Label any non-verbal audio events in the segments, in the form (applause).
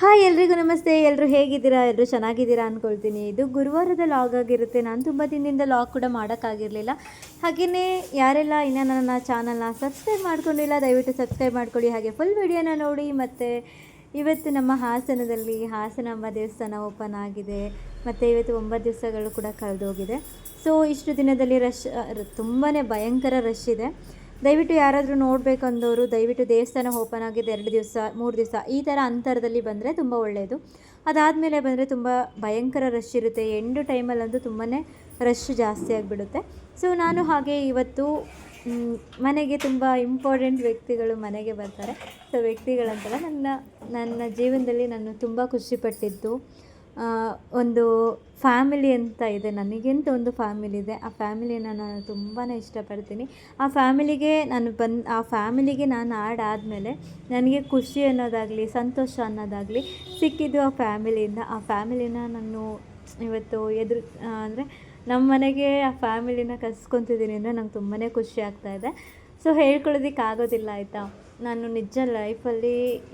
Hi ಎಲ್ರಿಗೂ ನಮಸ್ತೆ. ಎಲ್ಲರೂ ಹೇಗಿದ್ದೀರಾ? ಎಲ್ಲರೂ ಚೆನ್ನಾಗಿದ್ದೀರಾ ಅಂದ್ಕೊಳ್ತೀನಿ ಇದು ಗುರುವಾರದ ಲಾಗ್ ಆಗಿರುತ್ತೆ. ನಾನು ತುಂಬ ದಿನದಿಂದ ಲಾಗ್ ಕೂಡ ಮಾಡೋಕ್ಕಾಗಿರಲಿಲ್ಲ ಹಾಗೆಯೇ ಯಾರೆಲ್ಲ ಇನ್ನೂ ನನ್ನ ಚಾನಲ್ನ ಸಬ್ಸ್ಕ್ರೈಬ್ ಮಾಡ್ಕೊಂಡಿಲ್ಲ, ದಯವಿಟ್ಟು ಸಬ್ಸ್ಕ್ರೈಬ್ ಮಾಡ್ಕೊಳ್ಳಿ. ಹಾಗೆ ಫುಲ್ ವಿಡಿಯೋನ ನೋಡಿ, ಮತ್ತು ಇವತ್ತು ನಮ್ಮ ಹಾಸನದಲ್ಲಿ ಹಾಸನಮ್ಮ ದೇವಸ್ಥಾನ ಓಪನ್ ಆಗಿದೆ. ಮತ್ತು ಇವತ್ತು ಒಂಬತ್ತು ದಿವಸಗಳು ಕೂಡ ಕಳೆದೋಗಿದೆ. ಸೊ ಇಷ್ಟು ದಿನದಲ್ಲಿ ರಶ್ ತುಂಬಾ ಭಯಂಕರ ರಶ್ ಇದೆ. ದಯವಿಟ್ಟು ಯಾರಾದರೂ ನೋಡಬೇಕಂದವರು, ದಯವಿಟ್ಟು ದೇವಸ್ಥಾನ ಓಪನ್ ಆಗಿದೆ ಎರಡು ದಿವಸ, ಮೂರು ದಿವಸ ಈ ಥರ ಅಂತರದಲ್ಲಿ ಬಂದರೆ ತುಂಬ ಒಳ್ಳೆಯದು ಅದಾದಮೇಲೆ ಬಂದರೆ ತುಂಬ ಭಯಂಕರ ರಶ್ ಇರುತ್ತೆ. ಎಂಡು ಟೈಮಲ್ಲಂತೂ ತುಂಬಾ ರಶ್ ಜಾಸ್ತಿ ಆಗಿಬಿಡುತ್ತೆ. ಸೊ ನಾನು ಹಾಗೆ ಇವತ್ತು ಮನೆಗೆ ತುಂಬ ಇಂಪಾರ್ಟೆಂಟ್ ವ್ಯಕ್ತಿಗಳು ಮನೆಗೆ ಬರ್ತಾರೆ. ಸೊ ವ್ಯಕ್ತಿಗಳಂತೆಲ್ಲ ನನ್ನ ನನ್ನ ಜೀವನದಲ್ಲಿ ನಾನು ತುಂಬ ಖುಷಿಪಟ್ಟಿದ್ದು ಒಂದು ಫ್ಯಾಮಿಲಿ ಅಂತ ಇದೆ. ನನಗೆಂತ ಒಂದು ಫ್ಯಾಮಿಲಿ ಇದೆ. ಆ ಫ್ಯಾಮಿಲಿನ ನಾನು ತುಂಬಾ ಇಷ್ಟಪಡ್ತೀನಿ. ಆ ಫ್ಯಾಮಿಲಿಗೆ ನಾನು ಬಂದು, ಆ ಫ್ಯಾಮಿಲಿಗೆ ನಾನು ಆಡ್ ಆದಮೇಲೆ ನನಗೆ ಖುಷಿ ಅನ್ನೋದಾಗಲಿ, ಸಂತೋಷ ಅನ್ನೋದಾಗಲಿ ಸಿಕ್ಕಿದ್ದು ಆ ಫ್ಯಾಮಿಲಿಯಿಂದ. ಆ ಫ್ಯಾಮಿಲಿನ ನಾನು ಇವತ್ತು ಎದುರು ಅಂದರೆ ನಮ್ಮ ಮನೆಗೆ ಆ ಫ್ಯಾಮಿಲಿನ ಕರ್ಸ್ಕೊತಿದ್ದೀನಿ ಅಂದರೆ ನಂಗೆ ತುಂಬಾ ಖುಷಿ ಆಗ್ತಾ ಇದೆ. ಸೊ ಹೇಳ್ಕೊಳ್ಳೋದಕ್ಕೆ ಆಗೋದಿಲ್ಲ ಆಯಿತಾ? ನಾನು ನಿಜ ಲೈಫಲ್ಲಿ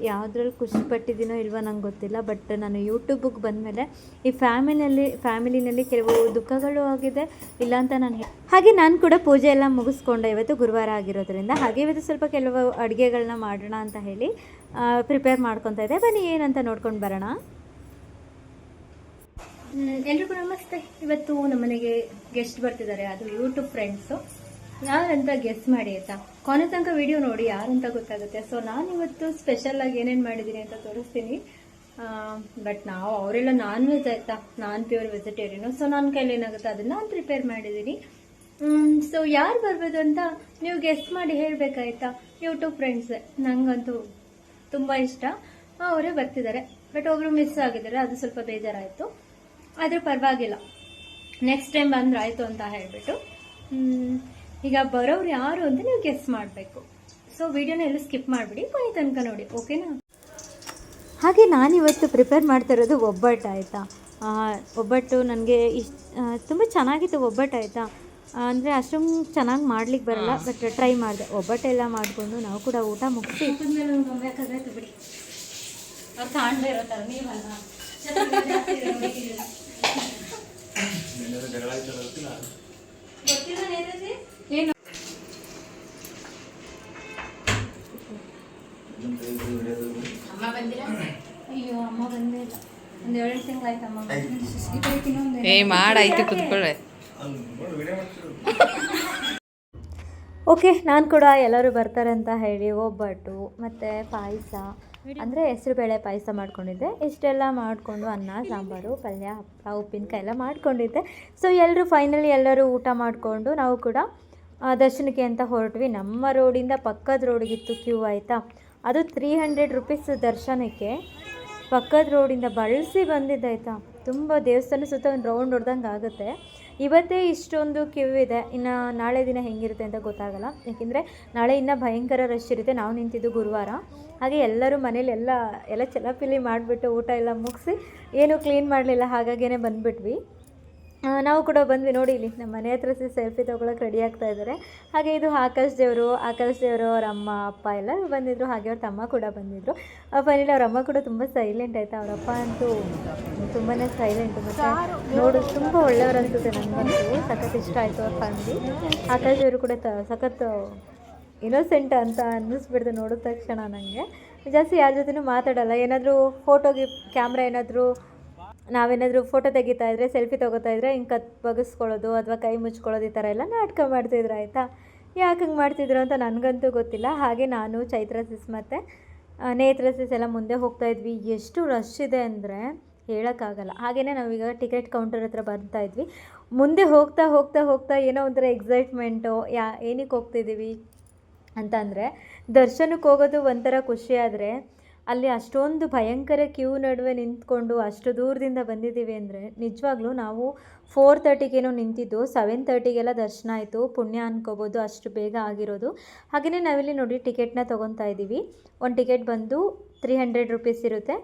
ಯಾವುದ್ರಲ್ಲಿ ಖುಷಿ ಪಟ್ಟಿದ್ದೀನೋ ಇಲ್ವೋ ನಂಗೆ ಗೊತ್ತಿಲ್ಲ, ಬಟ್ ನಾನು ಯೂಟ್ಯೂಬಿಗೆ ಬಂದಮೇಲೆ ಈ ಫ್ಯಾಮಿಲಿಯಲ್ಲಿ, ಫ್ಯಾಮಿಲಿನಲ್ಲಿ ಕೆಲವು ದುಃಖಗಳು ಆಗಿದೆ, ಇಲ್ಲ ಅಂತ ನಾನು ಹಾಗೆ ನಾನು ಕೂಡ ಪೂಜೆ ಎಲ್ಲ ಮುಗಿಸ್ಕೊಂಡೆ, ಇವತ್ತು ಗುರುವಾರ ಆಗಿರೋದ್ರಿಂದ. ಹಾಗೆ ಇವತ್ತು ಸ್ವಲ್ಪ ಕೆಲವು ಅಡುಗೆಗಳನ್ನ ಮಾಡೋಣ ಅಂತ ಹೇಳಿ ಪ್ರಿಪೇರ್ ಮಾಡ್ಕೊತಾ ಇದ್ದೆ. ಬನ್ನಿ, ಏನಂತ ನೋಡ್ಕೊಂಡು ಬರೋಣ. ಎಲ್ರಿಗೂ ನಮಸ್ತೆ. ಇವತ್ತು ನಮ್ಮನೆಗೆ ಗೆಸ್ಟ್ ಬರ್ತಿದ್ದಾರೆ, ಅದು ಯೂಟ್ಯೂಬ್ ಫ್ರೆಂಡ್ಸು ಯಾರಂತ ಗೆಸ್ ಮಾಡಿ ಆಯ್ತಾ? ಕೊನೆ ತನಕ ವಿಡಿಯೋ ನೋಡಿ, ಯಾರಂತ ಗೊತ್ತಾಗುತ್ತೆ? ಸೊ ನಾನು ಇವತ್ತು ಸ್ಪೆಷಲ್ ಆಗಿ ಏನೇನು ಮಾಡಿದ್ದೀನಿ ಅಂತ ತೋರಿಸ್ತೀನಿ. ಬಟ್ ನಾವು ಅವರೆಲ್ಲ ನಾನ್ ವೆಜ್ ಆಯ್ತಾ? ನಾನ್ ಪ್ಯೂರ್ ವೆಜಿಟೇರಿಯನು ಸೊ ನನ್ನ ಕೈಲಿ ಏನಾಗುತ್ತೆ? ಅದನ್ನ ನಾನು ಪ್ರಿಪೇರ್ ಮಾಡಿದ್ದೀನಿ. ಸೊ ಯಾರು ಬರ್ಬೋದು ಅಂತ ನೀವು ಗೆಸ್ಟ್ ಮಾಡಿ ಹೇಳ್ಬೇಕಾಯ್ತಾ? ಯೂಟ್ಯೂಬ್ ಫ್ರೆಂಡ್ಸ್ ನಂಗಂತೂ ತುಂಬ ಇಷ್ಟ. ಅವರೇ ಬರ್ತಿದ್ದಾರೆ. ಬಟ್ ಒಬ್ರು ಮಿಸ್ ಆಗಿದ್ದಾರೆ. ಅದು ಸ್ವಲ್ಪ ಬೇಜಾರಾಯಿತು. ಆದ್ರೆ ಪರವಾಗಿಲ್ಲ. ನೆಕ್ಸ್ಟ್ ಟೈಮ್ ಬಂದ್ರೆ ಆಯಿತು ಅಂತ ಹೇಳಿಬಿಟ್ಟು. ಈಗ ಬರೋರು ಯಾರು ಅಂತ ನೀವು ಗೆಸ್ ಮಾಡಬೇಕು. ಸೊ ವಿಡಿಯೋನ ಎಲ್ಲ ಸ್ಕಿಪ್ ಮಾಡಿಬಿಡಿ ಕೊನೆ ತನಕ ನೋಡಿ ಓಕೆನಾ ಹಾಗೆ ನಾನಿವತ್ತು ಪ್ರಿಪೇರ್ ಮಾಡ್ತಾ ಇರೋದು ಒಬ್ಬಟ್ಟು ಆಯಿತಾ? ಒಬ್ಬಟ್ಟು ನನಗೆ ಇಷ್ಟ ತುಂಬ ಚೆನ್ನಾಗಿತ್ತು ಒಬ್ಬಟ್ಟು ಆಯಿತಾ? ಅಂದರೆ ಅಷ್ಟೊಂದು ಚೆನ್ನಾಗಿ ಮಾಡ್ಲಿಕ್ಕೆ ಬರಲ್ಲ ಬಟ್ ಟ್ರೈ ಮಾಡಿದೆ. ಒಬ್ಬಟ್ಟೆಲ್ಲ ಮಾಡಿಕೊಂಡು ನಾವು ಕೂಡ ಊಟ ಮುಗಿಸಿ. ಬಿಡಿ. ಅವ್ರು ಕಾಣದೇ ಇರೋ ಥರ ನೀವಲ್ಲ? (laughs) ಏನು? ಅಯ್ಯೋ ಅಮ್ಮ ಬಂದೇ ಇಲ್ಲ. ಒಂದು ಏಳೆಂಟು ತಿಂಗಳಾಯ್ತು ಅಮ್ಮ ಬಂದು. ಏ ಮಾಡಾಯ್ತು ಕುತ್ಕೊಳ್ಳೆ ಓಕೆ ನಾನು ಕೂಡ ಎಲ್ಲರೂ ಬರ್ತಾರೆ ಅಂತ ಹೇಳಿ ಒಬ್ಬಟ್ಟು ಮತ್ತು ಪಾಯಸ. ಅಂದರೆ ಹೆಸರುಬೇಳೆ ಪಾಯಸ ಮಾಡ್ಕೊಂಡಿದ್ದೆ. ಇಷ್ಟೆಲ್ಲ ಮಾಡಿಕೊಂಡು ಅನ್ನ, ಸಾಂಬಾರು, ಪಲ್ಯ ಹಪ್ಪಳ ಉಪ್ಪಿನಕಾಯಿ ಎಲ್ಲ ಮಾಡ್ಕೊಂಡಿದ್ದೆ. ಸೊ ಎಲ್ಲರೂ ಫೈನಲಿ ಎಲ್ಲರೂ ಊಟ ಮಾಡಿಕೊಂಡು ನಾವು ಕೂಡ ದರ್ಶನಕ್ಕೆ ಅಂತ ಹೊರಟ್ವಿ. ನಮ್ಮ ರೋಡಿಂದ ಪಕ್ಕದ ರೋಡಿಗಿತ್ತು ಕ್ಯೂ ಆಯಿತಾ? ಅದು ತ್ರೀ ಹಂಡ್ರೆಡ್ ರುಪೀಸ್ ದರ್ಶನಕ್ಕೆ ಪಕ್ಕದ ರೋಡಿಂದ ಬಳಸಿ ಬಂದಿದ್ದಾಯ್ತಾ ತುಂಬ ದೇವಸ್ಥಾನ ಸುತ್ತ ಒಂದು ರೌಂಡ್ ಹೊಡೆದಂಗೆ ಆಗುತ್ತೆ. ಇವತ್ತೇ ಇಷ್ಟೊಂದು ಕ್ಯೂ ಇದೆ. ಇನ್ನು ನಾಳೆ ದಿನ ಹೆಂಗಿರುತ್ತೆ ಅಂತ ಗೊತ್ತಾಗಲ್ಲ. ಯಾಕೆಂದರೆ ನಾಳೆ ಇನ್ನೂ ಭಯಂಕರ ರಶ್ ಇರುತ್ತೆ. ನಾವು ನಿಂತಿದ್ದು ಗುರುವಾರ. ಹಾಗೆ ಎಲ್ಲರೂ ಮನೇಲಿ ಎಲ್ಲ ಎಲ್ಲ ಚಲಪಿಲಿ ಮಾಡಿಬಿಟ್ಟು ಊಟ ಎಲ್ಲ ಮುಗಿಸಿ ಏನೂ ಕ್ಲೀನ್ ಮಾಡಲಿಲ್ಲ ಹಾಗಾಗೇ ಬಂದುಬಿಟ್ವಿ. ನಾವು ಕೂಡ ಬಂದ್ವಿ ನೋಡಿ ಇಲ್ಲಿ, ನಮ್ಮ ಮನೆ ಹತ್ರ ಸೆಲ್ಫಿ ತೊಗೊಳಕ್ಕೆ ರೆಡಿ ಆಗ್ತಾ ಇದ್ದಾರೆ ಹಾಗೆ ಇದು ಆಕಾಶ್ ದೇವರು ಆಕಾಶ್ ದೇವರು ಅವ್ರ ಅಮ್ಮ, ಅಪ್ಪ ಎಲ್ಲ ಬಂದಿದ್ದರು ಹಾಗೆ ಅವ್ರ ತಮ್ಮ ಕೂಡ ಬಂದಿದ್ರು. ಫೈನಲಿ ಅವ್ರ ಅಮ್ಮ ಕೂಡ ತುಂಬ ಸೈಲೆಂಟ್ ಆಯಿತು ಅವರಪ್ಪ ಅಂತೂ ತುಂಬಾ ಸೈಲೆಂಟ್ ಮತ್ತು ನೋಡು ತುಂಬ ಒಳ್ಳೆಯವ್ರು ಅನ್ಸುತ್ತೆ ನನಗಂತೂ ಸಖತ್ ಇಷ್ಟ ಆಯಿತು ಅವ್ರ ಫ್ಯಾಮಿಲಿ ಆಕಾಶ್ ದೇವರು ಕೂಡ ತ ಇನ್ನೋಸೆಂಟ್ ಅಂತ ಅನ್ನಿಸ್ಬಿಡ್ತು ನೋಡಿದ ತಕ್ಷಣ ನನಗೆ ಜಾಸ್ತಿ ಯಾರ ಜೊತೆನೂ ಮಾತಾಡಲ್ಲ. ಏನಾದರೂ ಫೋಟೋಗೆ ಕ್ಯಾಮ್ರಾ ಏನಾದರೂ ನಾವೇನಾದರೂ ಫೋಟೋ ತೆಗಿತಾ ಇದ್ರೆ ಸೆಲ್ಫಿ ತೊಗೋತಾ ಇದ್ರೆ ಹಿಂಗೆ ಕತ್ ಬಗಸ್ಕೊಳ್ಳೋದು ಅಥವಾ ಕೈ ಮುಚ್ಕೊಳ್ಳೋದು ಈ ಥರ ಎಲ್ಲ ನಾಟಕ ಮಾಡ್ತಿದ್ರು ಆಯಿತಾ? ಯಾಕೆ ಹಂಗೆ ಮಾಡ್ತಿದ್ರು ಅಂತ ನನಗಂತೂ ಗೊತ್ತಿಲ್ಲ. ಹಾಗೆ ನಾನು, ಚೈತ್ರ ಸಿಸ್ ಮತ್ತು ನೇತ್ರ ಸಿಸ್ ಎಲ್ಲ ಮುಂದೆ ಹೋಗ್ತಾ ಇದ್ವಿ. ಎಷ್ಟು ರಶ್ ಇದೆ ಅಂದರೆ ಹೇಳೋಕ್ಕಾಗಲ್ಲ. ಹಾಗೆಯೇ ನಾವೀಗ ಟಿಕೆಟ್ ಕೌಂಟರ್ ಹತ್ರ ಬರ್ತಾ ಇದ್ವಿ. ಮುಂದೆ ಹೋಗ್ತಾ ಹೋಗ್ತಾ ಹೋಗ್ತಾ ಏನೋ ಒಂಥರ ಎಕ್ಸೈಟ್ಮೆಂಟು ಯಾ, ಏನಕ್ಕೆ ಹೋಗ್ತಿದ್ದೀವಿ? ಅಂತಂದರೆ ದರ್ಶನಕ್ಕೆ ಹೋಗೋದು ಒಂಥರ ಖುಷಿ ಆದರೆ ಅಲ್ಲಿ ಅಷ್ಟೊಂದು ಭಯಂಕರ ಕ್ಯೂ ನಡುವೆ ನಿಂತ್ಕೊಂಡು ಅಷ್ಟು ದೂರದಿಂದ ಬಂದಿದ್ದೀವಿ ಅಂದರೆ ನಿಜವಾಗ್ಲೂ ನಾವು ಫೋರ್ ತರ್ಟಿಗೇನೋ ನಿಂತಿದ್ದು ಸೆವೆನ್ ತರ್ಟಿಗೆಲ್ಲ ದರ್ಶನ ಆಯಿತು, ಪುಣ್ಯ ಅನ್ಕೋಬೋದು, ಅಷ್ಟು ಬೇಗ ಆಗಿರೋದು. ಹಾಗೆಯೇ ನಾವಿಲ್ಲಿ ನೋಡಿ ಟಿಕೆಟ್ನ ತೊಗೊತಾ ಇದ್ದೀವಿ. ಒಂದು ಟಿಕೆಟ್ ಬಂದು ತ್ರೀ ಹಂಡ್ರೆಡ್ ರುಪೀಸ್ ಇರುತ್ತೆ.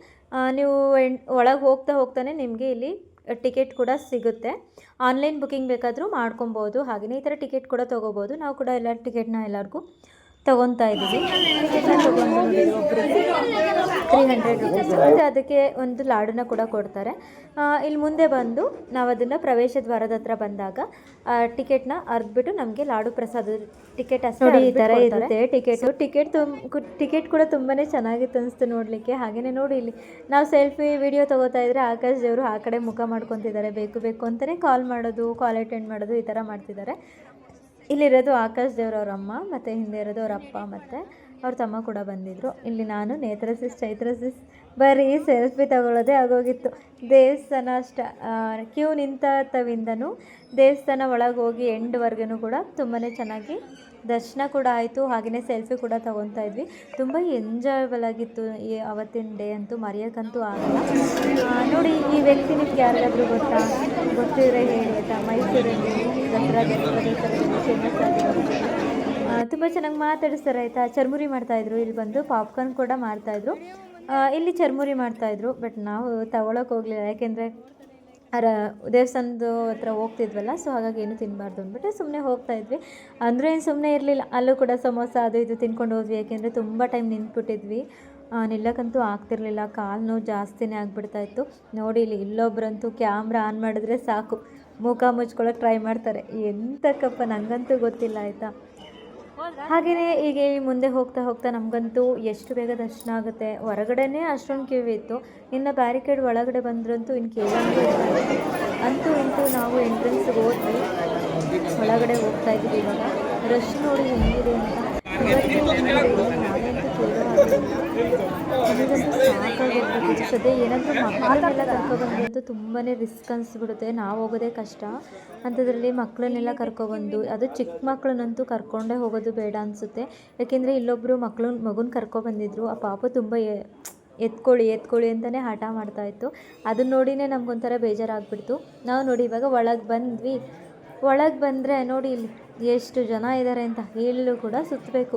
ನೀವು ಒಳಗೆ ಹೋಗ್ತಾ ಹೋಗ್ತಾನೆ ನಿಮಗೆ ಇಲ್ಲಿ ಟಿಕೆಟ್ ಕೂಡ ಸಿಗುತ್ತೆ. ಆನ್ಲೈನ್ ಬುಕ್ಕಿಂಗ್ ಬೇಕಾದರೂ ಮಾಡ್ಕೊಬೋದು ಹಾಗೆಯೇ ಈ ಥರ ಟಿಕೆಟ್ ಕೂಡ ತೊಗೋಬೋದು. ನಾವು ಕೂಡ ಎಲ್ಲ ಟಿಕೆಟ್ನ ಎಲ್ಲರಿಗೂ ತಗೊತಾ ಇದ್ದೀವಿ. ತ್ರೀ ಹಂಡ್ರೆಡ್ ರುಪೀಸ್ ಮತ್ತು ಅದಕ್ಕೆ ಒಂದು ಲಾಡನ್ನ ಕೂಡ ಕೊಡ್ತಾರೆ. ಇಲ್ಲಿ ಮುಂದೆ ಬಂದು ನಾವು ಅದನ್ನು ಪ್ರವೇಶ ದ್ವಾರದ ಹತ್ರ ಬಂದಾಗ ಟಿಕೆಟ್ನ ಅರ್ದ್ಬಿಟ್ಟು ನಮಗೆ ಲಾಡು ಪ್ರಸಾದ ಟಿಕೆಟ್ ಅಷ್ಟೇ ಈ ಥರ ಇರುತ್ತೆ ಟಿಕೆಟು ಟಿಕೆಟ್ ತುಂಬ ಟಿಕೆಟ್ ಕೂಡ ತುಂಬಾ ಚೆನ್ನಾಗಿತ್ತು ಅನಿಸ್ತು ನೋಡಲಿಕ್ಕೆ. ಹಾಗೆಯೇ ನೋಡಿ ಇಲ್ಲಿ. ನಾವು ಸೆಲ್ಫಿ ವಿಡಿಯೋ ತೊಗೋತಾ ಇದ್ದರೆ ಆಕಾಶ್ ದೇವರು ಆ ಕಡೆ ಮುಖ ಮಾಡ್ಕೊತಿದ್ದಾರೆ ಬೇಕು ಬೇಕು ಅಂತಲೇ ಕಾಲ್ ಮಾಡೋದು ಕಾಲ್ ಅಟೆಂಡ್ ಮಾಡೋದು ಈ ಥರ ಮಾಡ್ತಿದ್ದಾರೆ. ಇಲ್ಲಿರೋದು ಆಕಾಶ್ ದೇವ್ರ ಅವ್ರ ಅಮ್ಮ ಮತ್ತು ಹಿಂದೆ ಇರೋದು ಅವ್ರ ಅಪ್ಪ ಮತ್ತು ಅವ್ರ ತಮ್ಮ ಕೂಡ ಬಂದಿದ್ದರು ಇಲ್ಲಿ ನಾನು ನೇತ್ರಸಿಸ್, ಚೈತ್ರಸಿಸ್ ಬರೀ ಸೆಲ್ಫಿ ತಗೊಳ್ಳೋದೇ ಆಗೋಗಿತ್ತು. ದೇವಸ್ಥಾನ ಅಷ್ಟ ಕ್ಯೂ ನಿಂತ ತವಿಂದನೂ ದೇವಸ್ಥಾನ ಒಳಗೆ ಹೋಗಿ ಎಂಡ್ವರೆಗೂ ಕೂಡ ತುಂಬಾ ಚೆನ್ನಾಗಿ ದರ್ಶನ ಕೂಡ ಆಯಿತು. ಹಾಗೆಯೇ ಸೆಲ್ಫಿ ಕೂಡ ತೊಗೊತಾ ಇದ್ವಿ. ತುಂಬ ಎಂಜಾಯಬಲ್ ಆಗಿತ್ತು ಈ ಅವತ್ತಿನ ಡೇ ಅಂತೂ, ಮರೆಯೋಕ್ಕಂತೂ ಆಗಲ್ಲ. ನೋಡಿ ಈ ವ್ಯಕ್ತಿ ನಿಮ್ಗೆ ಯಾರಿಗಾದ್ರೂ ಗೊತ್ತಾ? ಗೊತ್ತಿದ್ರೆ ಹೇಳಿ ಆಯಿತಾ? ಮೈಸೂರಲ್ಲಿ. ತುಂಬ ಚೆನ್ನಾಗಿ ಮಾತಾಡಿಸ್ತಾರೆ, ಆಯಿತಾ? ಚರ್ಮುರಿ ಮಾಡ್ತಾಯಿದ್ರು, ಇಲ್ಲಿ ಬಂದು ಪಾಪ್ಕಾರ್ನ್ ಕೂಡ ಮಾಡ್ತಾಯಿದ್ರು. ಇಲ್ಲಿ ಚರ್ಮುರಿ ಮಾಡ್ತಾಯಿದ್ರು, ಬಟ್ ನಾವು ತಗೊಳಕ್ಕೆ ಹೋಗಲಿಲ್ಲ. ಯಾಕೆಂದರೆ, ಅರ ದೇವಸ್ಥಾನದ ಹತ್ರ ಹೋಗ್ತಿದ್ವಲ್ಲ, ಸೊ ಹಾಗಾಗಿ ಏನು ತಿನ್ನಬಾರ್ದು ಅಂದ್ಬಿಟ್ಟು ಸುಮ್ಮನೆ ಹೋಗ್ತಾ ಇದ್ವಿ ಅಂದರೂ ಏನು ಸುಮ್ಮನೆ ಇರಲಿಲ್ಲ, ಅಲ್ಲೂ ಕೂಡ ಸಮೋಸ ಅದು ಇದು ತಿನ್ಕೊಂಡು ಹೋದ್ವಿ. ಯಾಕೆಂದರೆ ತುಂಬ ಟೈಮ್ ನಿಂತ್ಬಿಟ್ಟಿದ್ವಿ. ನಿಲ್ಲಕ್ಕಂತೂ ಆಗ್ತಿರ್ಲಿಲ್ಲ ಕಾಲು ನೋವು ಜಾಸ್ತಿನೇ ಆಗಿಬಿಡ್ತಾಯಿತ್ತು ನೋಡಿ, ಇಲ್ಲಿ ಇಲ್ಲೊಬ್ಬರಂತೂ ಕ್ಯಾಮ್ರಾ ಆನ್ ಮಾಡಿದ್ರೆ ಸಾಕು. ಮುಖ ಮುಚ್ಕೊಳ್ಳೋಕೆ ಟ್ರೈ ಮಾಡ್ತಾರೆ. ಎಂತಕ್ಕಪ್ಪ ನನಗಂತೂ ಗೊತ್ತಿಲ್ಲ, ಆಯಿತಾ? ಹಾಗೆಯೇ ಈಗ ಮುಂದೆ ಹೋಗ್ತಾ ಹೋಗ್ತಾ ನಮಗಂತೂ ಎಷ್ಟು ಬೇಗ ದರ್ಶನ ಆಗುತ್ತೆ. ಹೊರಗಡೆನೇ ಅಷ್ಟೊಂದು ಕ್ಯೂ ಇತ್ತು. ಇನ್ನು ಬ್ಯಾರಿಕೇಡ್ ಒಳಗಡೆ ಬಂದ್ರಂತೂ ಇನ್ನು ಕೇಳಂಗೆ ಅಂತೂ ಅಂತೂ ನಾವು ಎಂಟ್ರೆನ್ಸ್ಗೆ ಹೋದ್ವಿ. ಒಳಗಡೆ ಹೋಗ್ತಾ ಇದ್ದೀವಿ ಇವಾಗ. ರಶ್ ನೋಡಿ ಹೆಂಗಿದೆ ಅಂತ ಇವತ್ತು ನಾನಂತೂ ಕೇಳೋ ಹಾಗಿಲ್ಲ. ಸದ್ಯ ಏನಾದರೂ ಮಕ್ಕಳನ್ನೆಲ್ಲ ಕರ್ಕೊಬಂದ್ರಂತೂ ತುಂಬಾ ರಿಸ್ಕ್ ಅನಿಸ್ಬಿಡುತ್ತೆ. ನಾವು ಹೋಗೋದೇ ಕಷ್ಟ. ಅಂಥದ್ರಲ್ಲಿ ಮಕ್ಕಳನ್ನೆಲ್ಲ ಕರ್ಕೊಬಂದು ಅದು ಚಿಕ್ಕ ಮಕ್ಕಳನ್ನಂತೂ ಕರ್ಕೊಂಡೇ ಹೋಗೋದು ಬೇಡ ಅನಿಸುತ್ತೆ. ಯಾಕೆಂದರೆ ಇಲ್ಲೊಬ್ಬರು ಮಕ್ಕಳು ಮಗುನ ಕರ್ಕೊಬಂದಿದ್ರು ಆ ಪಾಪ ತುಂಬ ಎತ್ಕೊಳ್ಳಿ ಎತ್ಕೊಳ್ಳಿ ಅಂತಲೇ ಹಠ ಮಾಡ್ತಾಯಿತ್ತು ಅದನ್ನ ನೋಡಿನೇ ನಮ್ಗೊಂಥರ ಬೇಜಾರಾಗ್ಬಿಡ್ತು. ನಾವು ನೋಡಿ ಇವಾಗ ಒಳಗೆ ಬಂದ್ವಿ. ಒಳಗೆ ಬಂದರೆ ನೋಡಿ ಇಲ್ಲಿ ಎಷ್ಟು ಜನ ಇದ್ದಾರೆ ಅಂತ ಹೇಳಲು ಕೂಡ ಸುತ್ತಬೇಕು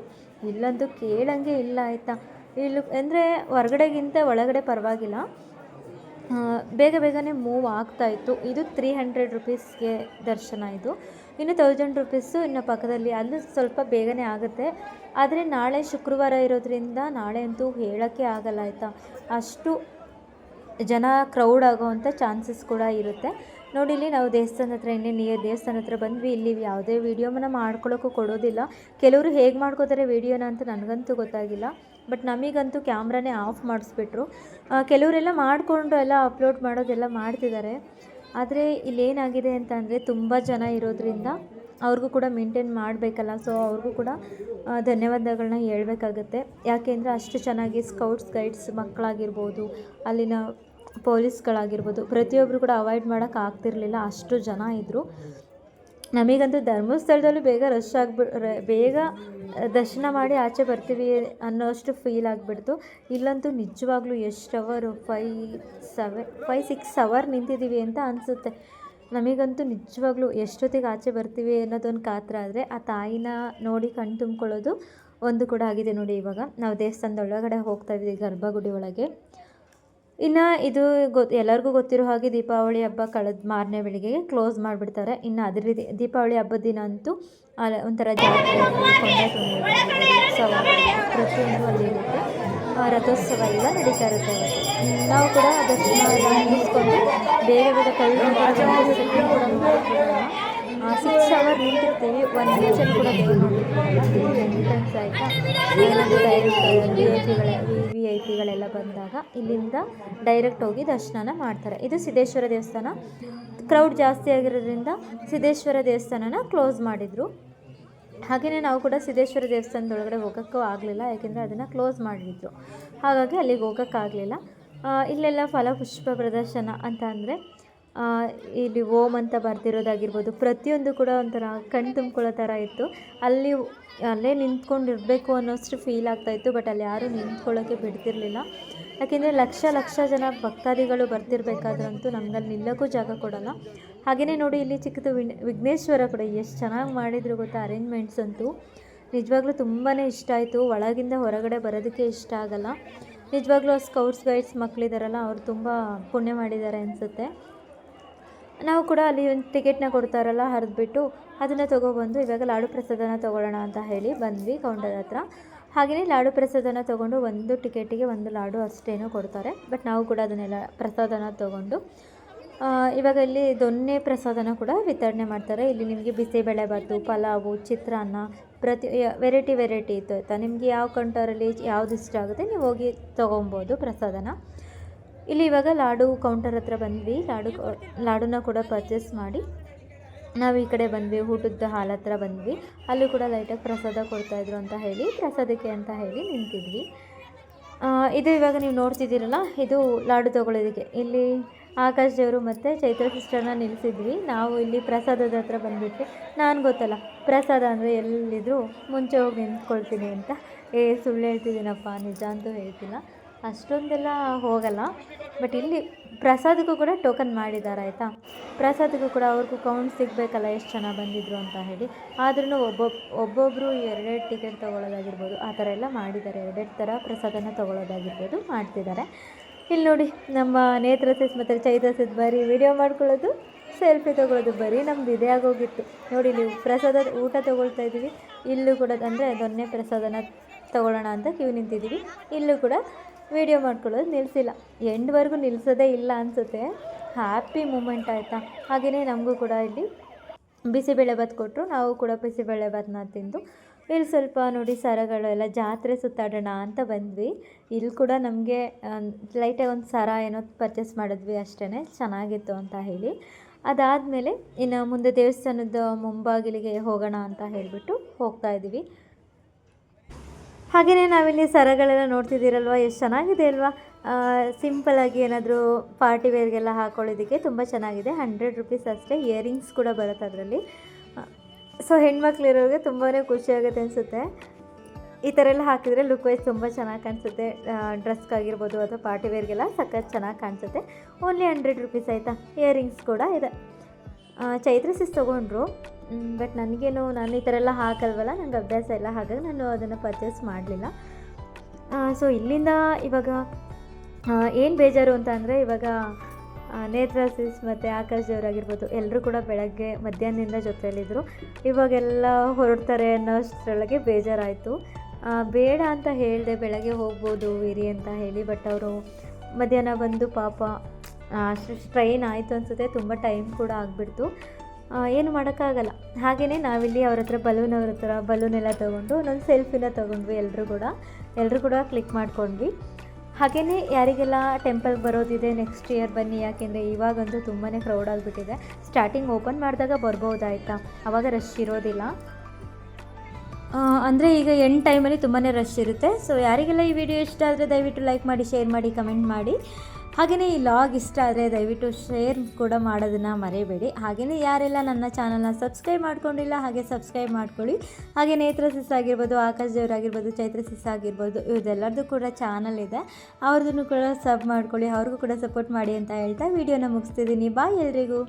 ಇಲ್ಲಂತೂ ಕೇಳಂಗೆ ಇಲ್ಲ ಆಯಿತಾ. ಇಲ್ಲೂ ಅಂದರೆ ಹೊರಗಡೆಗಿಂತ ಒಳಗಡೆ ಪರವಾಗಿಲ್ಲ. ಬೇಗ ಬೇಗನೆ ಮೂವ್ ಆಗ್ತಾ ಇತ್ತು. ಇದು ತ್ರೀ ಹಂಡ್ರೆಡ್ ರುಪೀಸ್ಗೆ ದರ್ಶನ ಇದು. ಇನ್ನು ತೌಸಂಡ್ ರುಪೀಸು ಇನ್ನು ಪಕ್ಕದಲ್ಲಿ. ಅಲ್ಲೂ ಸ್ವಲ್ಪ ಬೇಗನೆ ಆಗುತ್ತೆ. ಆದರೆ ನಾಳೆ ಶುಕ್ರವಾರ ಇರೋದ್ರಿಂದ ನಾಳೆ ಅಂತೂ ಹೇಳೋಕ್ಕೆ ಆಗಲ್ಲ ಆಯಿತಾ. ಅಷ್ಟು ಜನ ಕ್ರೌಡ್ ಆಗೋವಂಥ ಚಾನ್ಸಸ್ ಕೂಡ ಇರುತ್ತೆ. ನೋಡಿ, ಇಲ್ಲಿ ನಾವು ದೇವಸ್ಥಾನ ಹತ್ರ ಇನ್ನೇ ನಿಯರ್ ದೇವಸ್ಥಾನ ಹತ್ರ ಬಂದ್ವಿ. ಇಲ್ಲಿ ಯಾವುದೇ ವೀಡಿಯೋನ ಮಾಡ್ಕೊಳ್ಳೋಕ್ಕೂ ಕೊಡೋದಿಲ್ಲ. ಕೆಲವರು ಹೇಗೆ ಮಾಡ್ಕೋತಾರೆ ವೀಡಿಯೋನ ಅಂತ ನನಗಂತೂ ಗೊತ್ತಾಗಿಲ್ಲ. ಬಟ್ ನಮಗಂತೂ ಕ್ಯಾಮ್ರಾನೇ ಆಫ್ ಮಾಡಿಸ್ಬಿಟ್ರು. ಕೆಲವರೆಲ್ಲ ಮಾಡಿಕೊಂಡು ಎಲ್ಲ ಅಪ್ಲೋಡ್ ಮಾಡೋದೆಲ್ಲ ಮಾಡ್ತಿದ್ದಾರೆ. ಆದರೆ ಇಲ್ಲೇನಾಗಿದೆ ಅಂತ ಅಂದರೆ ತುಂಬ ಜನ ಇರೋದ್ರಿಂದ ಅವ್ರಿಗೂ ಕೂಡ ಮೇಂಟೈನ್ ಮಾಡಬೇಕಲ್ಲ. ಸೊ ಅವ್ರಿಗೂ ಕೂಡ ಧನ್ಯವಾದಗಳನ್ನ ಹೇಳಬೇಕಾಗತ್ತೆ. ಯಾಕೆಂದರೆ ಅಷ್ಟು ಚೆನ್ನಾಗಿ ಸ್ಕೌಟ್ಸ್, ಗೈಡ್ಸ್ ಮಕ್ಕಳಾಗಿರ್ಬೋದು, ಅಲ್ಲಿನ ಪೊಲೀಸ್ಗಳಾಗಿರ್ಬೋದು ಪ್ರತಿಯೊಬ್ಬರು ಕೂಡ ಅವಾಯ್ಡ್ ಮಾಡೋಕ್ಕೆ ಆಗ್ತಿರ್ಲಿಲ್ಲ. ಅಷ್ಟು ಜನ ಇದ್ದರು ನಮಗಂತೂ ಧರ್ಮಸ್ಥಳದಲ್ಲೂ ಬೇಗ ರಶ್ ಆಗ್ಬಿ ಬೇಗ ದರ್ಶನ ಮಾಡಿ ಆಚೆ ಬರ್ತೀವಿ ಅನ್ನೋಷ್ಟು ಫೀಲ್ ಆಗಿಬಿಡ್ತು. ಇಲ್ಲಂತೂ ನಿಜವಾಗ್ಲೂ ಎಷ್ಟು ಅವರು ಫೈ ಸವೆ ಫೈ ಸಿಕ್ಸ್ ಅವರ್ ನಿಂತಿದ್ದೀವಿ ಅಂತ ಅನಿಸುತ್ತೆ. ನಮಗಂತೂ ನಿಜವಾಗ್ಲೂ ಎಷ್ಟೊತ್ತಿಗೆ ಆಚೆ ಬರ್ತೀವಿ ಅನ್ನೋದೊಂದು ಕಾತ್ರ ಆದರೆ ಆ ತಾಯಿನ ನೋಡಿ ಕಣ್ಣು ತುಂಬ್ಕೊಳ್ಳೋದು ಒಂದು ಕೂಡ ಆಗಿದೆ ನೋಡಿ ಇವಾಗ. ನಾವು ದೇವಸ್ಥಾನದ ಒಳಗಡೆ ಹೋಗ್ತಾ ಇದ್ದೀವಿ ಗರ್ಭಗುಡಿ ಒಳಗೆ. ಇನ್ನು ಇದು ಗೊ, ಎಲ್ಲರಿಗೂ ಗೊತ್ತಿರೋ ಹಾಗೆ ದೀಪಾವಳಿ ಹಬ್ಬ ಕಳೆದ ಮಾರನೇ ಬೆಳಿಗ್ಗೆ ಕ್ಲೋಸ್ ಮಾಡಿಬಿಡ್ತಾರೆ. ಇನ್ನು ಅದ್ರ ರೀತಿ ದೀಪಾವಳಿ ಹಬ್ಬದ ದಿನ ಅಂತೂ ಒಂಥರ ಜಾತ್ರೆ ಉತ್ಸವ ಪ್ರತಿಯೊಂದು ಅಲ್ಲಿ ಇರುತ್ತೆ. ರಥೋತ್ಸವ ಎಲ್ಲ ನಡೀತಾ ಇರುತ್ತೆ ನಾವು ಕೂಡ ದರ್ಶನ ಬೇರೆ ಬೇರೆ ಬೇಗ ಕೂಡ ಸಿಕ್ಸ್ ಅವರ್ ನಿಂತಿರ್ತೀವಿ. ಒಂದು ನಿಮಿಷ ಕೂಡ ಎಂಟ್ರೆನ್ಸ್ ಆಯಿತಾ? Direct V I V I ಪಿಗಳೆಲ್ಲ ಬಂದಾಗ ಇಲ್ಲಿಂದ ಡೈರೆಕ್ಟ್ ಹೋಗಿ ದರ್ಶನನ ಮಾಡ್ತಾರೆ. ಇದು ಸಿದ್ದೇಶ್ವರ ದೇವಸ್ಥಾನ. ಕ್ರೌಡ್ ಜಾಸ್ತಿ ಆಗಿರೋದ್ರಿಂದ ಸಿದ್ದೇಶ್ವರ ದೇವಸ್ಥಾನನ ಕ್ಲೋಸ್ ಮಾಡಿದರು. ಹಾಗೆಯೇ ನಾವು ಕೂಡ ಸಿದ್ದೇಶ್ವರ ದೇವಸ್ಥಾನದ ಒಳಗಡೆ ಹೋಗೋಕ್ಕೂ ಆಗಲಿಲ್ಲ, ಯಾಕೆಂದರೆ ಅದನ್ನು ಕ್ಲೋಸ್ ಮಾಡಿದ್ರು. ಹಾಗಾಗಿ ಅಲ್ಲಿಗೆ ಹೋಗೋಕ್ಕಾಗಲಿಲ್ಲ. ಇಲ್ಲೆಲ್ಲ ಫಲಪುಷ್ಪ ಪ್ರದರ್ಶನ ಅಂತ ಅಂದರೆ ಇಲ್ಲಿ ಓಂ ಅಂತ ಬರ್ದಿರೋದಾಗಿರ್ಬೋದು, ಪ್ರತಿಯೊಂದು ಕೂಡ ಒಂಥರ ಕಣ್ಣು ತುಂಬ್ಕೊಳ್ಳೋ ಥರ ಇತ್ತು. ಅಲ್ಲಿ ಅಲ್ಲೇ ನಿಂತ್ಕೊಂಡಿರಬೇಕು ಅನ್ನೋಷ್ಟು ಫೀಲ್ ಆಗ್ತಾಯಿತ್ತು ಬಟ್ ಅಲ್ಲಿ ಯಾರೂ ನಿಂತ್ಕೊಳ್ಳೋಕ್ಕೆ ಬಿಡ್ತಿರ್ಲಿಲ್ಲ. ಯಾಕೆಂದರೆ ಲಕ್ಷ ಲಕ್ಷ ಜನ ಭಕ್ತಾದಿಗಳು ಬರ್ತಿರ್ಬೇಕಾದ್ರಂತೂ ನಮ್ಗಲ್ಲಿ ನಿಲ್ಲೋಕ್ಕೂ ಜಾಗ ಕೊಡೋಲ್ಲ. ಹಾಗೆಯೇ ನೋಡಿ ಇಲ್ಲಿ ಚಿಕ್ಕದು ವಿಘ್ನೇಶ್ವರ ಕೂಡ ಎಷ್ಟು ಚೆನ್ನಾಗಿ ಮಾಡಿದ್ರು ಗೊತ್ತಾ ಅರೇಂಜ್ಮೆಂಟ್ಸ್ ಅಂತೂ. ನಿಜವಾಗ್ಲೂ ತುಂಬಾ ಇಷ್ಟ ಆಯಿತು, ಒಳಗಿಂದ ಹೊರಗಡೆ ಬರೋದಕ್ಕೆ ಇಷ್ಟ ಆಗಲ್ಲ. ನಿಜವಾಗ್ಲೂ ಸ್ಕೌಟ್ಸ್ ಗೈಡ್ಸ್ ಮಕ್ಕಳಿದಾರಲ್ಲ ಅವ್ರು ತುಂಬ ಪುಣ್ಯ ಮಾಡಿದ್ದಾರೆ ಅನಿಸುತ್ತೆ. ನಾವು ಕೂಡ ಅಲ್ಲಿ ಒಂದು ಟಿಕೆಟ್ನ ಕೊಡ್ತಾರಲ್ಲ, ಹರಿದ್ಬಿಟ್ಟು ಅದನ್ನು ತೊಗೊಬಂದು ಇವಾಗ ಲಾಡು ಪ್ರಸಾದನ ತೊಗೊಳ್ಳೋಣ ಅಂತ ಹೇಳಿ ಬಂದ್ವಿ ಕೌಂಟರ್ ಹತ್ರ. ಹಾಗೆಯೇ ಲಾಡು ಪ್ರಸಾದನ ತೊಗೊಂಡು ಒಂದು ಟಿಕೆಟಿಗೆ ಒಂದು ಲಾಡು ಅಷ್ಟೇನೋ ಕೊಡ್ತಾರೆ. ಬಟ್ ನಾವು ಕೂಡ ಅದನ್ನೆಲ್ಲ ಪ್ರಸಾದನ ತೊಗೊಂಡು ಇವಾಗ ಇಲ್ಲಿ ದೊನ್ನೆ ಪ್ರಸಾದನ ಕೂಡ ವಿತರಣೆ ಮಾಡ್ತಾರೆ. ಇಲ್ಲಿ ನಿಮಗೆ ಬಿಸಿಬೇಳೆಭಾತು ಪಲಾವು, ಚಿತ್ರಾನ್ನ, ಪ್ರತಿ ವೆರೈಟಿ ವೆರೈಟಿ ಇತ್ತು. ಆಯಿತಾ ನಿಮಗೆ ಯಾವ ಕೌಂಟರಲ್ಲಿ ಯಾವ್ದು ಇಷ್ಟ ಆಗುತ್ತೆ, ನೀವು ಹೋಗಿ ತೊಗೊಬೋದು ಪ್ರಸಾದನ. ಇಲ್ಲಿ ಇವಾಗ ಲಾಡು ಕೌಂಟರ್ ಹತ್ರ ಬಂದ್ವಿ. ಲಾಡು ಲಾಡುನ ಕೂಡ ಪರ್ಚೇಸ್ ಮಾಡಿ. ನಾವು ಈ ಕಡೆ ಬಂದ್ವಿ, ಊಟದ ಹಾಲ್ ಹತ್ರ ಬಂದ್ವಿ. ಅಲ್ಲೂ ಕೂಡ ಲೈಟಾಗಿ ಪ್ರಸಾದ ಕೊಡ್ತಾಯಿದ್ರು ಅಂತ ಹೇಳಿ, ಪ್ರಸಾದಕ್ಕೆ ಅಂತ ಹೇಳಿ ನಿಂತಿದ್ವಿ. ಇದು ಇವಾಗ ನೀವು ನೋಡ್ತಿದ್ದೀರಲ್ಲ, ಇದು ಲಾಡು ತೊಗೊಳ್ಳೋದಕ್ಕೆ. ಇಲ್ಲಿ ಆಕಾಶ್ ದೇವರು ಮತ್ತು ಚೈತ್ರ ಸಿಸ್ಟರ್ನ ನಿಲ್ಲಿಸಿದ್ವಿ ನಾವು ಇಲ್ಲಿ ಪ್ರಸಾದದ ಹತ್ರ ಬಂದ್ಬಿಟ್ವಿ. ನಾನು ಗೊತ್ತಲ್ಲ, ಪ್ರಸಾದ ಅಂದರೆ ಎಲ್ಲಿದ್ದರೂ ಮುಂಚೆ ಹೋಗಿ ನಿಂತ್ಕೊಳ್ತೀನಿ ಅಂತ. ಏ, ಸುಳ್ಳು ಹೇಳ್ತಿದ್ದೀನಪ್ಪ, ನಿಜ ಅಂತೂ ಹೇಳ್ತಿಲ್ಲ. ಅಷ್ಟೊಂದೆಲ್ಲ ಹೋಗಲ್ಲ. ಬಟ್ ಇಲ್ಲಿ ಪ್ರಸಾದಕ್ಕೂ ಕೂಡ ಟೋಕನ್ ಮಾಡಿದ್ದಾರೆ, ಆಯಿತಾ? ಪ್ರಸಾದಕ್ಕೂ ಕೂಡ ಅವ್ರಿಗೂ ಕೌಂಟ್ ಸಿಗಬೇಕಲ್ಲ ಎಷ್ಟು ಜನ ಬಂದಿದ್ರು ಅಂತ ಹೇಳಿ. ಆದ್ರೂ ಒಬ್ಬೊಬ್ ಒಬ್ಬೊಬ್ಬರು ಎರಡೆರಡು ಟಿಕೆಟ್ ತೊಗೊಳ್ಳೋದಾಗಿರ್ಬೋದು ಆ ಥರ ಎಲ್ಲ ಮಾಡಿದ್ದಾರೆ. ಎರಡೆರಡು ಥರ ಪ್ರಸಾದನ ತೊಗೊಳ್ಳೋದಾಗಿರ್ಬೋದು ಮಾಡ್ತಿದ್ದಾರೆ. ಇಲ್ಲಿ ನೋಡಿ, ನಮ್ಮ ನೇತ್ರಸಿಸ್ ಮತ್ತು ಚೈತ್ರಸಿಸ್ ಬರೀ ವಿಡಿಯೋ ಮಾಡ್ಕೊಳ್ಳೋದು ಸೆಲ್ಫಿ ತೊಗೊಳ್ಳೋದು ಬರೀ ನಮ್ದು ಇದೇ ಆಗೋಗಿತ್ತು. ನೋಡಿ, ನೀವು ಪ್ರಸಾದ ಊಟ ತೊಗೊಳ್ತಾ ಇದ್ದೀವಿ, ಇಲ್ಲೂ ಕೂಡ ಅಂದರೆ ದೊನ್ನೆ ಪ್ರಸಾದನ ತೊಗೊಳ್ಳೋಣ ಅಂತ ಕ್ಯೂ ನಿಂತಿದ್ದೀವಿ. ಇಲ್ಲೂ ಕೂಡ ವಿಡಿಯೋ ಮಾಡ್ಕೊಳ್ಳೋದು ನಿಲ್ಲಿಸಿಲ್ಲ ಎಂಡ್ವರೆಗೂ ನಿಲ್ಲಿಸೋದೇ ಇಲ್ಲ ಅನಿಸುತ್ತೆ. ಹ್ಯಾಪಿ ಮೂಮೆಂಟ್ ಆಯಿತಾ? ಹಾಗೆಯೇ ನಮಗೂ ಕೂಡ ಇಲ್ಲಿ ಬಿಸಿಬೇಳೆಭಾತ್ ಕೊಟ್ಟರು ನಾವು ಕೂಡ ಬಿಸಿಬೇಳೆಭಾತ್ನ ತಿಂದು. ಇಲ್ಲಿ ಸ್ವಲ್ಪ ನೋಡಿ ಸರಗಳು ಎಲ್ಲ ಜಾತ್ರೆ ಸುತ್ತಾಡೋಣ ಅಂತ ಬಂದ್ವಿ. ಇಲ್ಲಿ ಕೂಡ ನಮಗೆ ಲೈಟಾಗಿ ಒಂದು ಸರ ಏನೋ ಪರ್ಚೇಸ್ ಮಾಡಿದ್ವಿ ಅಷ್ಟೇ ಚೆನ್ನಾಗಿತ್ತು ಅಂತ ಹೇಳಿ. ಅದಾದಮೇಲೆ ಇನ್ನು ಮುಂದೆ ದೇವಸ್ಥಾನದ ಮುಂಬಾಗಿಲಿಗೆ ಹೋಗೋಣ ಅಂತ ಹೇಳಿಬಿಟ್ಟು ಹೋಗ್ತಾ ಇದ್ದೀವಿ. ಹಾಗೆಯೇ ನಾವಿಲ್ಲಿ ಸರಗಳೆಲ್ಲ ನೋಡ್ತಿದ್ದೀರಲ್ವ? ಎಷ್ಟು ಚೆನ್ನಾಗಿದೆ ಅಲ್ವಾ? ಸಿಂಪಲಾಗಿ ಏನಾದರೂ ಪಾರ್ಟಿ ವೇರ್ಗೆಲ್ಲ ಹಾಕೊಳ್ಳೋದಕ್ಕೆ ತುಂಬ ಚೆನ್ನಾಗಿದೆ. ಹಂಡ್ರೆಡ್ ರುಪೀಸ್ ಅಷ್ಟೇ ಇಯರಿಂಗ್ಸ್ ಕೂಡ ಬರುತ್ತೆ ಅದರಲ್ಲಿ. ಸೊ ಹೆಣ್ಮಕ್ಳಿರೋರಿಗೆ ತುಂಬಾ ಖುಷಿಯಾಗುತ್ತೆ ಅನಿಸುತ್ತೆ. ಈ ಥರ ಎಲ್ಲ ಹಾಕಿದರೆ ಲುಕ್ ವೈಸ್ ತುಂಬ ಚೆನ್ನಾಗಿ ಕಾಣಿಸುತ್ತೆ. ಡ್ರೆಸ್ಗಾಗಿರ್ಬೋದು ಅಥವಾ ಪಾರ್ಟಿ ವೇರ್ಗೆಲ್ಲ ಸಖತ್ ಚೆನ್ನಾಗಿ ಕಾಣಿಸುತ್ತೆ. ಓನ್ಲಿ ಹಂಡ್ರೆಡ್ ರುಪೀಸ್ ಆಯಿತಾ? ಇಯರಿಂಗ್ಸ್ ಕೂಡ ಇದೆ. ಚೈತ್ರ ಸಿಸ್ ತೊಗೊಂಡ್ರು. ಬಟ್ ನನಗೇನು ನಾನು ಈ ಥರ ಎಲ್ಲ ಹಾಕಲ್ವಲ್ಲ? ನನಗೆ ಅಭ್ಯಾಸ ಇಲ್ಲ ಹಾಗಾಗಿ ನಾನು ಅದನ್ನು ಪರ್ಚೇಸ್ ಮಾಡಲಿಲ್ಲ. ಸೊ ಇಲ್ಲಿಂದ ಇವಾಗ ಏನು ಬೇಜಾರು ಅಂತ ಅಂದರೆ ಇವಾಗ ನೇತ್ರಾಸಿಸ್ ನೇತ್ರ ಸಿಸ್ ಮತ್ತು ಆಕಾಶ್ ದೇವರಾಗಿರ್ಬೋದು ಎಲ್ಲರೂ ಕೂಡ ಬೆಳಗ್ಗೆ ಮಧ್ಯಾಹ್ನದಿಂದ ಜೊತೆಯಲ್ಲಿದ್ದರು ಇವಾಗೆಲ್ಲ ಹೊರಡ್ತಾರೆ ಅನ್ನೋಷ್ಟರೊಳಗೆ ಬೇಜಾರಾಯಿತು. ಬೇಡ ಅಂತ ಹೇಳಿದೆ ಬೆಳಗ್ಗೆ ಹೋಗ್ಬೋದು ಇರಿ ಅಂತ ಹೇಳಿ ಬಟ್ ಅವರು ಮಧ್ಯಾಹ್ನ ಬಂದು ಪಾಪ ಅಷ್ಟು ಸ್ಟ್ರೈನ್ ಆಯಿತು ಅನಿಸುತ್ತೆ, ತುಂಬ ಟೈಮ್ ಕೂಡ ಆಗಿಬಿಡ್ತು. ಏನು ಮಾಡೋಕ್ಕಾಗಲ್ಲ. ಹಾಗೆಯೇ ನಾವಿಲ್ಲಿ ಅವ್ರ ಹತ್ರ ಬಲೂನ್ ಅವ್ರ ಹತ್ರ ಬಲೂನ್ ಎಲ್ಲ ತೊಗೊಂಡು ಒಂದೊಂದು ಸೆಲ್ಫಿನ ತೊಗೊಂಡ್ವಿ ಎಲ್ಲರೂ ಕೂಡ. ಎಲ್ಲರೂ ಕೂಡ ಕ್ಲಿಕ್ ಮಾಡ್ಕೊಂಡ್ವಿ. ಹಾಗೆಯೇ ಯಾರಿಗೆಲ್ಲ ಟೆಂಪಲ್ಗೆ ಬರೋದಿದೆ ನೆಕ್ಸ್ಟ್ ಇಯರ್ ಬನ್ನಿ, ಯಾಕೆಂದರೆ ಇವಾಗಂತೂ ತುಂಬಾ ಕ್ರೌಡ್ ಆಗಿಬಿಟ್ಟಿದೆ. ಸ್ಟಾರ್ಟಿಂಗ್ ಓಪನ್ ಮಾಡಿದಾಗ ಬರ್ಬೋದಾಯ್ತಾ? ಆವಾಗ ರಶ್ ಇರೋದಿಲ್ಲ. ಅಂದರೆ ಈಗ ಎಂಡ್ ಟೈಮಲ್ಲಿ ತುಂಬಾ ರಶ್ ಇರುತ್ತೆ. ಸೊ ಯಾರಿಗೆಲ್ಲ ಈ ವಿಡಿಯೋ ಇಷ್ಟ ಆದರೆ ದಯವಿಟ್ಟು ಲೈಕ್ ಮಾಡಿ ಶೇರ್ ಮಾಡಿ ಕಮೆಂಟ್ ಮಾಡಿ. ಹಾಗೆಯೇ ಈ ಲಾಗ್ ಇಷ್ಟ ಆದರೆ ದಯವಿಟ್ಟು ಶೇರ್ ಕೂಡ ಮಾಡೋದನ್ನು ಮರೆಯಬೇಡಿ. ಹಾಗೆಯೇ ಯಾರೆಲ್ಲ ನನ್ನ ಚಾನಲ್ನ ಸಬ್ಸ್ಕ್ರೈಬ್ ಮಾಡ್ಕೊಂಡಿಲ್ಲ, ಹಾಗೆ ಸಬ್ಸ್ಕ್ರೈಬ್ ಮಾಡ್ಕೊಳ್ಳಿ. ಹಾಗೆ ನೇತ್ರ ಸಿಸ್ ಆಗಿರ್ಬೋದು, ಆಕಾಶ್ ದೇವರಾಗಿರ್ಬೋದು ಚೈತ್ರ ಸಿಸ್ ಆಗಿರ್ಬೋದು ಇವ್ರದ್ದೆಲ್ಲರದ್ದು ಕೂಡ ಚಾನಲ್ ಇದೆ. ಅವ್ರದ್ದನ್ನು ಕೂಡ ಸಬ್ ಮಾಡ್ಕೊಳ್ಳಿ, ಅವ್ರಿಗೂ ಕೂಡ ಸಪೋರ್ಟ್ ಮಾಡಿ ಅಂತ ಹೇಳ್ತಾ ವಿಡಿಯೋನ ಮುಗಿಸ್ತಿದ್ದೀನಿ. ಬಾಯ್ ಎಲ್ರಿಗೂ.